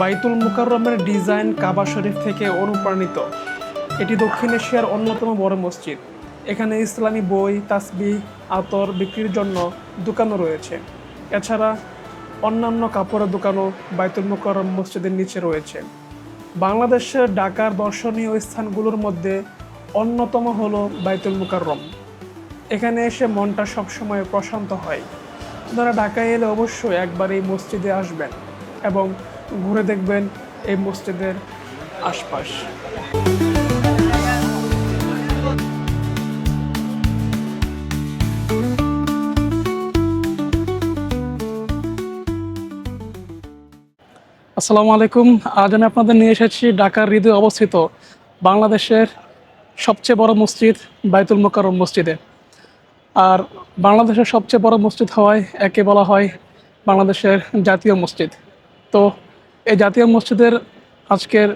বাইতুল মুকাররমের ডিজাইন কাবা শরীফ থেকে অনুপ্রাণিত। এটি দক্ষিণ এশিয়ার অন্যতম বড় মসজিদ। এখানে ইসলামী বই, তাসবি, আতর বিক্রির জন্য দোকানও রয়েছে। এছাড়া অন্যান্য কাপড়ের দোকানও বাইতুল মুকাররম মসজিদের নিচে রয়েছে। বাংলাদেশের ঢাকার দর্শনীয় স্থানগুলোর মধ্যে অন্যতম হলো বাইতুল মুকাররম। এখানে এসে মনটা সবসময় প্রশান্ত হয়। আপনারা ঢাকায় এলে অবশ্যই একবার এই মসজিদে আসবেন এবং ঘুরে দেখবেন এই মসজিদের আশপাশ। আসসালামু আলাইকুম। আজ আমি আপনাদের নিয়ে এসেছি ঢাকার হৃদয়ে অবস্থিত বাংলাদেশের সবচেয়ে বড় মসজিদ বাইতুল মোকাররম মসজিদে। আর বাংলাদেশের সবচেয়ে বড় মসজিদ হওয়ায় একে বলা হয় বাংলাদেশের জাতীয় মসজিদ। তো এই জাতীয় মসজিদের আজকের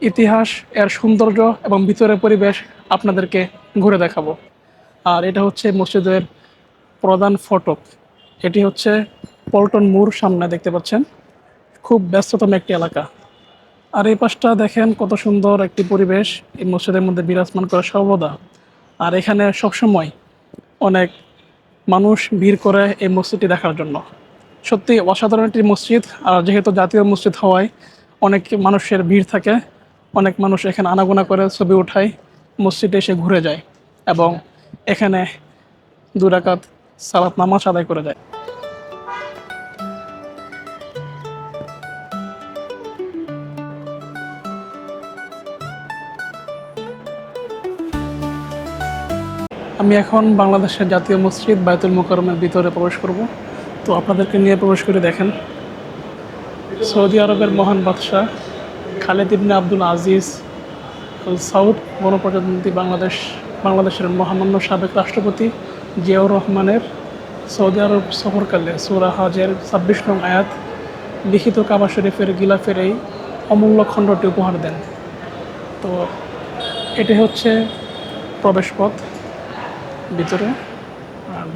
ইতিহাস, এর সৌন্দর্য এবং ভিতরের পরিবেশ আপনাদেরকে ঘুরে দেখাবো। আর এটা হচ্ছে মসজিদের প্রধান ফটক। এটি হচ্ছে পল্টন মুর সামনে দেখতে পাচ্ছেন। খুব ব্যস্ততম একটি এলাকা। আর এই পাশটা দেখেন কত সুন্দর একটি পরিবেশ। এই মসজিদের মধ্যে বিরাজমান করে সর্বদা। আর এখানে সবসময় অনেক মানুষ ভিড় করে এই মসজিদটি দেখার জন্য। সত্যি অসাধারণ একটি মসজিদ, আর যেহেতু জাতীয় মসজিদ হওয়ায় অনেক মানুষের ভিড় থাকে, অনেক মানুষ এখানে আনাগোনা করে ছবি উঠায় মসজিদে এসে ঘুরে যায় এবং এখানে দুরাকাত সালাত নামাজ আদায় করে যায়। আমি এখন বাংলাদেশের জাতীয় মসজিদ বায়তুল মোকারমের ভিতরে প্রবেশ করব। তো আপনাদেরকে নিয়ে প্রবেশ করে দেখেন। সৌদি আরবের মহান বাদশাহ Khaled ibn Abdul Aziz south গণপ্রজাতন্ত্রী বাংলাদেশ, বাংলাদেশের মহামান্য সাবেক রাষ্ট্রপতি জিয়াউর রহমানের সৌদি আরব সফরকালে সুরা হাজের ছাব্বিশ নং আয়াত, লিখিত কাবা শরীফের গিলাফের এই অমূল্য খণ্ডটি উপহার দেন। তো এটি হচ্ছে প্রবেশপথ ভিতরে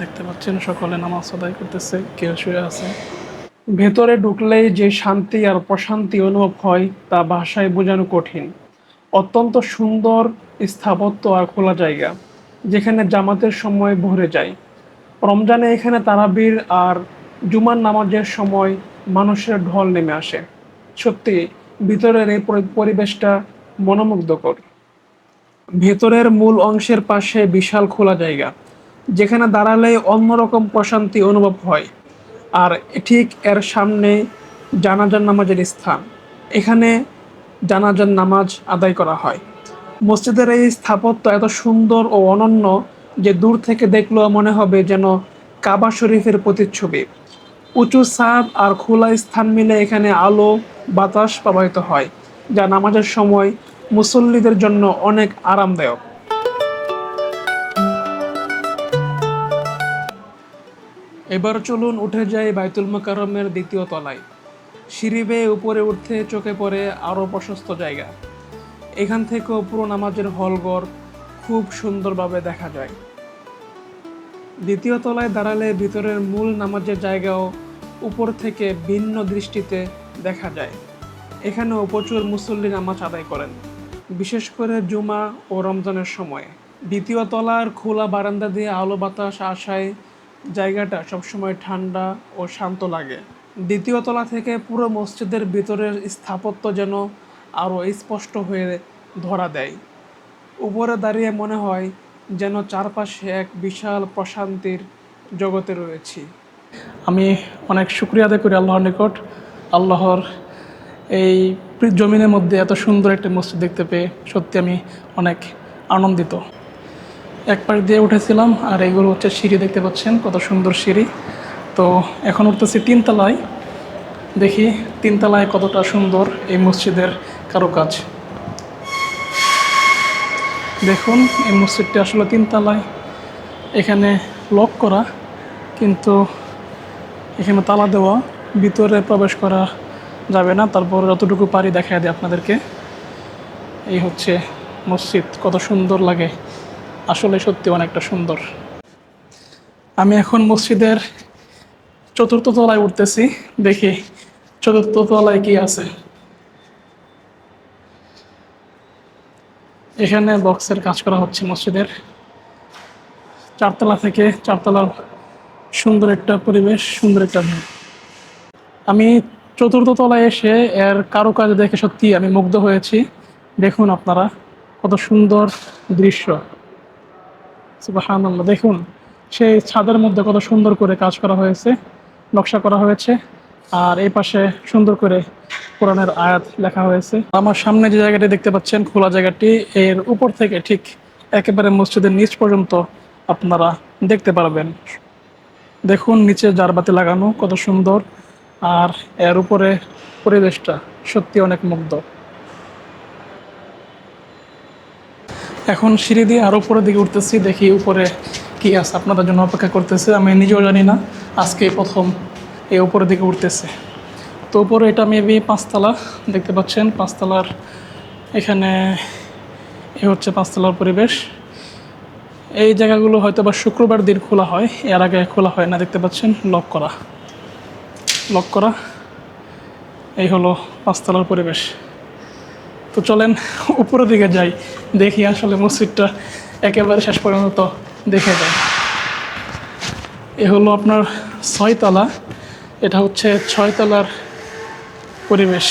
দেখতে পাচ্ছেন, সকলে নামাজ আদায় করতেছে, কেউ শুয়ে আছে। ভেতরে ঢুকলেই যে শান্তি আর প্রশান্তি অনুভব হয়, তা ভাষায় বোঝানো কঠিন। অত্যন্ত সুন্দর, স্থাপত্য আর খোলা জায়গা, যেখানে জামাতের সময় ভরে যায়। রমজানে এখানে তারাবির আর জুমার নামাজের সময় মানুষের ঢল নেমে আসে। সত্যি, ভিতরের এই পরিবেশটা মনোমুগ্ধকর। ভেতরের মূল অংশের পাশে বিশাল খোলা জায়গা। যেখানে দাঁড়ালে অন্যরকম প্রশান্তি অনুভব হয়। আর ঠিক এর সামনে জানাজার নামাজের স্থান। এখানে জানাজার নামাজ আদায় করা হয়। মসজিদের এই স্থাপত্য এত সুন্দর ও অনন্য যে দূর থেকে দেখলেও মনে হবে যেন কাবা শরীফের প্রতিচ্ছবি। উঁচু ছাদ আর খোলা স্থান মিলে এখানে আলো, বাতাস প্রবাহিত হয়, যা নামাজের সময় মুসল্লিদের জন্য অনেক আরামদায়ক। এবার চলুন উঠে যাই বাইতুল মোকাররমের দ্বিতীয় তলায়। সিঁড়ি বেয়ে উপরে উঠতে চোখে পড়ে আরও প্রশস্ত জায়গা। এখান থেকেও পুরো নামাজের হলঘর খুব সুন্দরভাবে দেখা যায়। দ্বিতীয় তলায় দাঁড়ালে ভিতরের মূল নামাজের জায়গাও উপর থেকে ভিন্ন দৃষ্টিতে দেখা যায়। এখানেও প্রচুর মুসল্লি নামাজ আদায় করেন, বিশেষ করে জুমা ও রমজানের সময়। দ্বিতীয় তলার খোলা বারান্দা দিয়ে আলো বাতাস আসায় জায়গাটা সবসময় ঠান্ডা ও শান্ত লাগে। দ্বিতীয় তলা থেকে পুরো মসজিদের ভিতরের স্থাপত্য যেন আরও স্পষ্ট হয়ে ধরা দেয়। উপরে দাঁড়িয়ে মনে হয় যেন চারপাশে এক বিশাল প্রশান্তির জগতে রয়েছি। আমি অনেক শুক্রিয়া আদায় করি আল্লাহর নিকট। আল্লাহর এই জমিনের মধ্যে এত সুন্দর একটা মসজিদ দেখতে পেয়ে সত্যি আমি অনেক আনন্দিত। এক পাশ দিয়ে উঠেছিলাম, আর এগুলো হচ্ছে সিঁড়ি দেখতে পাচ্ছেন, কত সুন্দর সিঁড়ি। তো এখন উঠতেছি তিনতলায়, দেখি তিনতলায় কতটা সুন্দর এই মসজিদের কারুকাজ। দেখুন, এই মসজিদটি আসলে তিনতলায়, এখানে লক করা, কিন্তু এখানে তালা দেওয়া, ভিতরে প্রবেশ করা যাবে না, তারপর যতটুকু পারি দেখায় দিই আপনাদেরকে। এই হচ্ছে মসজিদ, কত সুন্দর লাগে। আসলে সত্যি অনেকটা সুন্দর। আমি এখন মসজিদের চতুর্থ তলায় উঠতেছি, দেখি চতুর্থ তলায় কি আছে। এখানে বক্সের কাজ করা হচ্ছে মসজিদের। চারতলা থেকে চারতলার সুন্দর একটা পরিবেশ, সুন্দর একটা ভিউ আমি চতুর্থ তলায় এসে এর কারও কাজ দেখে সত্যি আমি মুগ্ধ হয়েছি। দেখুন আপনারা, কত সুন্দর দৃশ্য। সুবহানাল্লাহ, দেখুন, সেই ছাদের মধ্যে কত সুন্দর করে কাজ করা হয়েছে, নকশা করা হয়েছে, আর এই পাশে সুন্দর করে কোরআনের আয়াত লেখা হয়েছে। আমার সামনে যে জায়গাটি দেখতে পাচ্ছেন, খোলা জায়গাটি, এর উপর থেকে ঠিক একেবারে মসজিদের নিচ পর্যন্ত আপনারা দেখতে পারবেন। দেখুন, নিচে জারবাতি লাগানো কত সুন্দর, আর এর উপরে পরিবেশটা সত্যি অনেক মুগ্ধ। এখন সিঁড়ি দিয়ে আরও উপরের দিকে উঠতেছি, দেখি উপরে কি আছে, আপনাদের জন্য অপেক্ষা করতেছে। আমি নিজেও জানি না আজকে প্রথম এই উপরের দিকে উঠতেছে। তো উপরে এটা মেবি পাঁচতলা, দেখতে পাচ্ছেন, পাঁচতলার এখানে এ হচ্ছে পাঁচতলার পরিবেশ। এই জায়গাগুলো হয়তো বা শুক্রবার দিন খোলা হয়, এর আগে খোলা হয় না, দেখতে পাচ্ছেন লক করা। লক করা, এই হলো পাঁচতলার পরিবেশ। তো চলেন উপরের দিকে যাই। দেখি আসলে মসজিদটা একেবারে শেষ পর্যন্ত দেখে যায় এ হলো আপনার ছয়তলা। এটা হচ্ছে ছয়তলার পরিবেশ।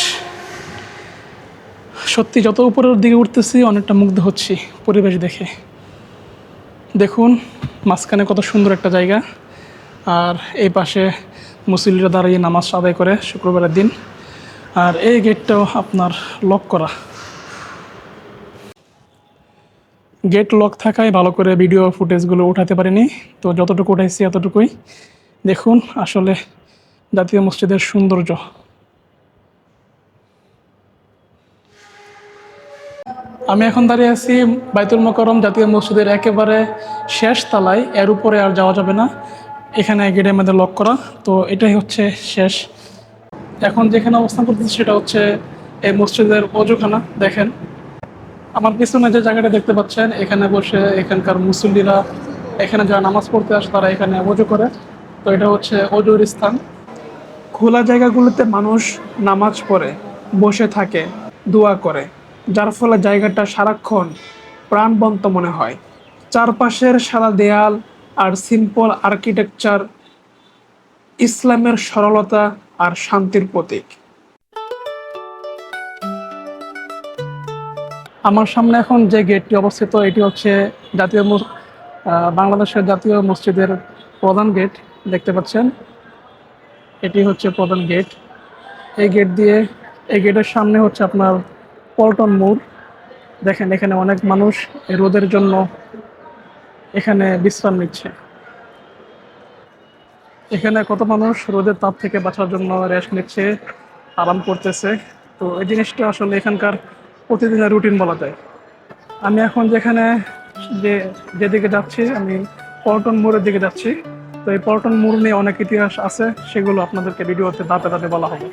সত্যি যত উপরের দিকে উঠতেছি অনেকটা মুগ্ধ হচ্ছি পরিবেশ দেখে। দেখুন, মাঝখানে কত সুন্দর একটা জায়গা। আর এই পাশে মুসলিরা দাঁড়িয়ে নামাজ আদায় করে শুক্রবারের দিন। আর এই গেটটাও আপনার লক করা। গেট লক থাকায় ভালো করে ভিডিও ফুটেজগুলো উঠাতে পারিনি। তো যতটুকু উঠাইছি এতটুকুই। দেখুন আসলে জাতীয় মসজিদের সৌন্দর্য। আমি এখন দাঁড়িয়ে আছি বাইতুল মোকরম জাতীয় মসজিদের একেবারে শেষ তালায়। এর উপরে আর যাওয়া যাবে না। এখানে গেটের মধ্যে লক করা। তো এটাই হচ্ছে শেষ। এখন যেখানে অবস্থান করতেছি সেটা হচ্ছে এই মসজিদের অজুখানা দেখেন আমার পিছনে যে জায়গাটা দেখতে পাচ্ছেন, এখানে বসে এখানকার মুসল্লিরা, এখানে যারা নামাজ পড়তে আসে তারা এখানে অজু করে। তো এটা হচ্ছে অজুর স্থান। খোলা জায়গাগুলোতে মানুষ নামাজ পড়ে, বসে থাকে, দোয়া করে, যার ফলে জায়গাটা সারাক্ষণ প্রাণবন্ত মনে হয়। চারপাশের সারা দেয়াল আর সিম্পল আর্কিটেকচার ইসলামের সরলতা আর শান্তির প্রতীক। আমার সামনে এখন যে গেটটি অবস্থিত, এটি হচ্ছে জাতীয় বাংলাদেশের জাতীয় মসজিদের প্রধান গেট, দেখতে পাচ্ছেন। এটি হচ্ছে প্রধান গেট। এই গেট দিয়ে, এই গেটের সামনে হচ্ছে আপনার পল্টন মোড়। দেখেন, এখানে অনেক মানুষ রোদের জন্য এখানে বিশ্রাম নিচ্ছে। এখানে কত মানুষ রোদের তাপ থেকে বাঁচার জন্য রেস্ট নিচ্ছে, আরাম করতেছে। তো এই জিনিসটা আসলে এখানকার প্রতিদিনের রুটিন বলা যায়। আমি এখন যেখানে যে, যেদিকে যাচ্ছি, আমি পল্টন মোড়ের দিকে যাচ্ছি। তো এই পল্টন মোড় নিয়ে অনেক ইতিহাস আছে, সেগুলো আপনাদেরকে ভিডিওতে দাঁতে দাঁতে বলা হবে।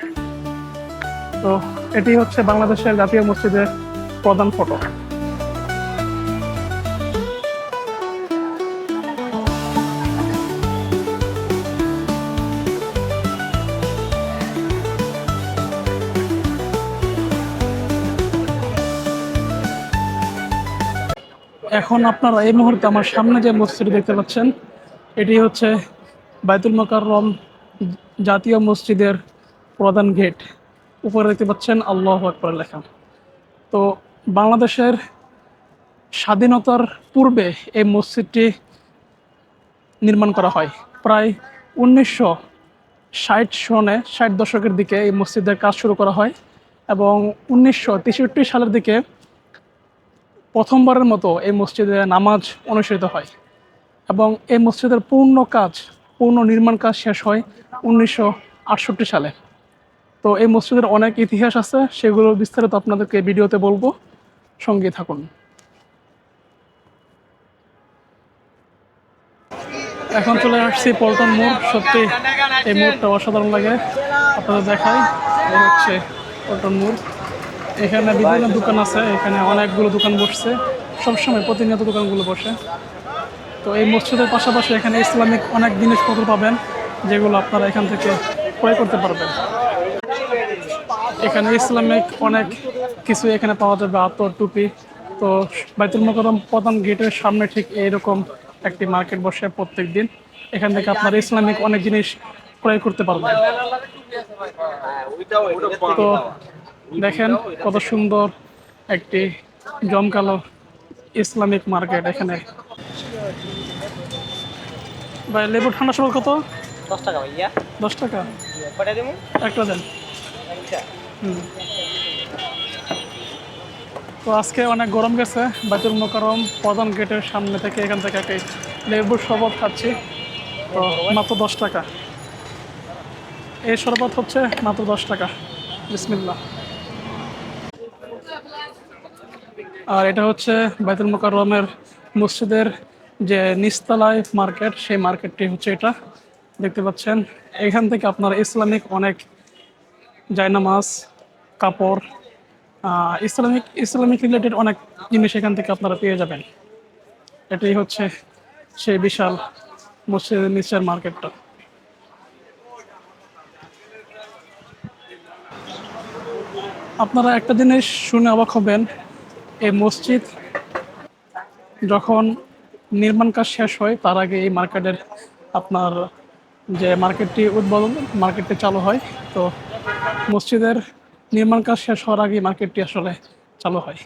তো এটি হচ্ছে বাংলাদেশের জাতীয় মসজিদের প্রধান ফটো। এখন আপনারা এই মুহূর্তে আমার সামনে যে মসজিদ দেখতে পাচ্ছেন, এটি হচ্ছে বাইতুল মোকাররম জাতীয় মসজিদের প্রধান গেট। উপরে দেখতে পাচ্ছেন আল্লাহ আকবর লেখা। তো বাংলাদেশের স্বাধীনতার পূর্বে এই মসজিদটি নির্মাণ করা হয়। প্রায় উনিশশো ষাট সনে ষাট দশকের দিকে এই মসজিদের কাজ শুরু করা হয় এবং উনিশশো তেষট্টি সালের দিকে প্রথমবারের মতো এই মসজিদে নামাজ অনুষ্ঠিত হয় এবং এই মসজিদের পূর্ণ কাজ, পূর্ণ নির্মাণ কাজ শেষ হয় উনিশশো আটষট্টি সালে। তো এই মসজিদের অনেক ইতিহাস আছে, সেগুলো বিস্তারিত আপনাদেরকে ভিডিওতে বলব। সঙ্গে থাকুন। এখন চলে আসছি পল্টন মোড়। সত্যি এই মোড়টা অসাধারণ লাগে। আপনাদের এই হচ্ছে পল্টন মোড়। এখানে বিভিন্ন দোকান আছে, এখানে অনেকগুলো দোকান বসছে। সবসময় প্রতিনিয়ত দোকানগুলো বসে। তো এই মসজিদের পাশাপাশি এখানে ইসলামিক অনেক জিনিসপত্র পাবেন, যেগুলো আপনারা এখান থেকে ক্রয় করতে পারবেন। এখানে ইসলামিক অনেক কিছু এখানে পাওয়া যাবে, আতর, টুপি। তো বাইতুল মোকারম প্রধান গেটের সামনে ঠিক এইরকম একটি মার্কেট বসে প্রত্যেক দিন এখান থেকে আপনারা ইসলামিক অনেক জিনিস ক্রয় করতে পারবেন। তো দেখেন কত সুন্দর একটি জমকালো ইসলামিক মার্কেট এখানে। ভাই লেবু ঠান্ডা সময় কত? দশ টাকা ভাইয়া। দশ টাকা? কটা দেবো? একটা দেন। হুম। তো আজকে অনেক গরম গেছে বাইতুল মোকারম প্রধান গেটের সামনে থেকে এখান থেকে একটি লেবুর শরবত খাচ্ছি। তো মাত্র দশ টাকা। এই শরবত হচ্ছে মাত্র দশ টাকা। বিসমিল্লা আর এটা হচ্ছে বাইতুল মোকাররমের মসজিদের যে নিস্তালায় মার্কেট, সেই মার্কেটটি হচ্ছে এটা। দেখতে পাচ্ছেন, এখান থেকে আপনার ইসলামিক অনেক জায়নামাজ, কাপড় ইসলামিক ইসলামিক রিলেটেড অনেক জিনিস এখান থেকে আপনারা পেয়ে যাবেন। এটাই হচ্ছে সেই বিশাল মসজিদের নিচের মার্কেটটা। আপনারা একটা জিনিস শুনে অবাক হবেন এই মসজিদ যখন নির্মাণ কাজ শেষ হয়, তার আগে এই মার্কেটের আপনার যে মার্কেটটি উদ্বোধন, মার্কেটটি চালু হয়। তো মসজিদের নির্মাণ কাজ শেষ হওয়ার আগে মার্কেটটি আসলে চালু হয়।